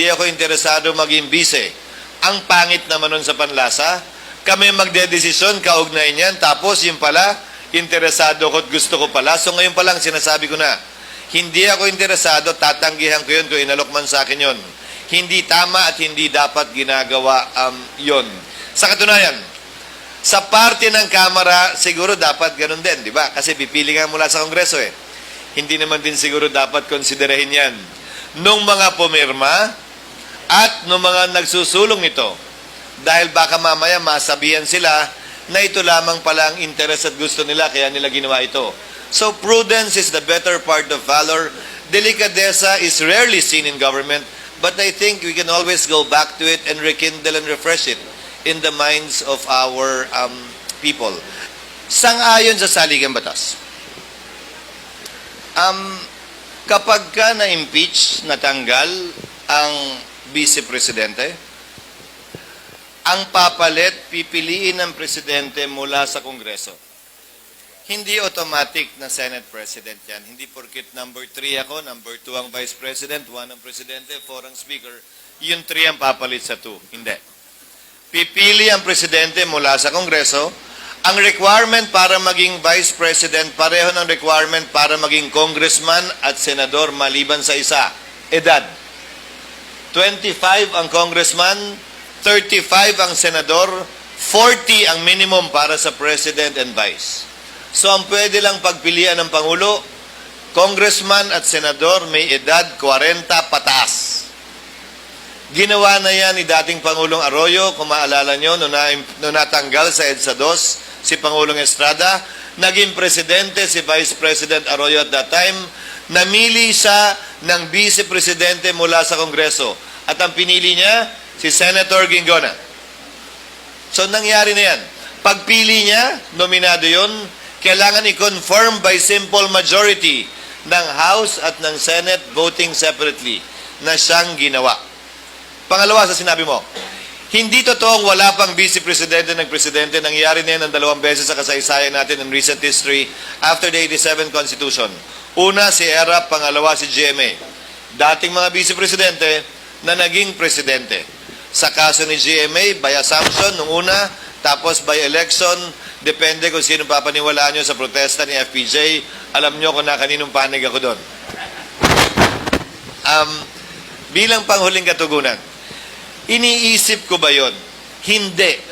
hindi ako interesado maging bise. Ang pangit naman nun sa panlasa. Kami magdedesisyon, kaugnay niyan. Tapos yung pala, interesado ko at gusto ko pala. So ngayon pa lang sinasabi ko na, hindi ako interesado, tatanggihan ko yun kung inalok man sa akin yun. Hindi tama at hindi dapat ginagawa um, yun. Sa katunayan, sa parte ng Kamara, siguro dapat ganun din, di ba? Kasi pipili nga mula sa Kongreso eh. Hindi naman din siguro dapat konsiderahin yan. Nung mga pumirma at nung mga nagsusulong ito, dahil baka mamaya masabihan sila na ito lamang pala ang interest at gusto nila, kaya nila ginawa ito. So prudence is the better part of valor. Delicadeza is rarely seen in government, but I think we can always go back to it and rekindle and refresh it in the minds of our um, people. Sang-ayon sa saligang batas. Um, kapag ka na-impeach, natanggal ang vice-presidente, ang papalit, pipiliin ng presidente mula sa Kongreso. Hindi automatic na Senate President yan. Hindi porkit number 3 ako, number 2 ang Vice President, 1 ang Presidente, 4 ang Speaker, yung 3 ang papalit sa 2. Hindi. Pipili ang Presidente mula sa Kongreso. Ang requirement para maging Vice President, pareho ng requirement para maging Congressman at Senador maliban sa isa, edad. 25 ang Congressman, 35 ang Senador, 40 ang minimum para sa President and Vice. So ang pwede lang pagpilian ng Pangulo, Congressman at Senador may edad 40 pataas. Ginawa na yan ni dating Pangulong Arroyo, kung maalala nyo, nung, na, nung natanggal sa EDSA 2, si Pangulong Estrada, naging presidente si Vice President Arroyo at that time, namili siya ng Vice Presidente mula sa Kongreso. At ang pinili niya, si Senator Gingona. So nangyari na yan. Pagpili niya, nominado yon, kailangan i-confirm by simple majority ng House at ng Senate voting separately na siyang ginawa. Pangalawa sa sinabi mo, hindi totoong wala pang vice presidente ng presidente. Nangyari na yan ng dalawang beses sa kasaysayan natin in recent history after the 87 Constitution. Una, si ERA, pangalawa, si GMA. Dating mga vice presidente na naging presidente. Sa kaso ni GMA, by assumption, nung una, tapos by election, depende kung sino papaniwalaan nyo sa protesta ni FPJ. Alam nyo kung na kaninong panig ako doon. Um, bilang panghuling katugunan, iniisip ko ba yon? Hindi.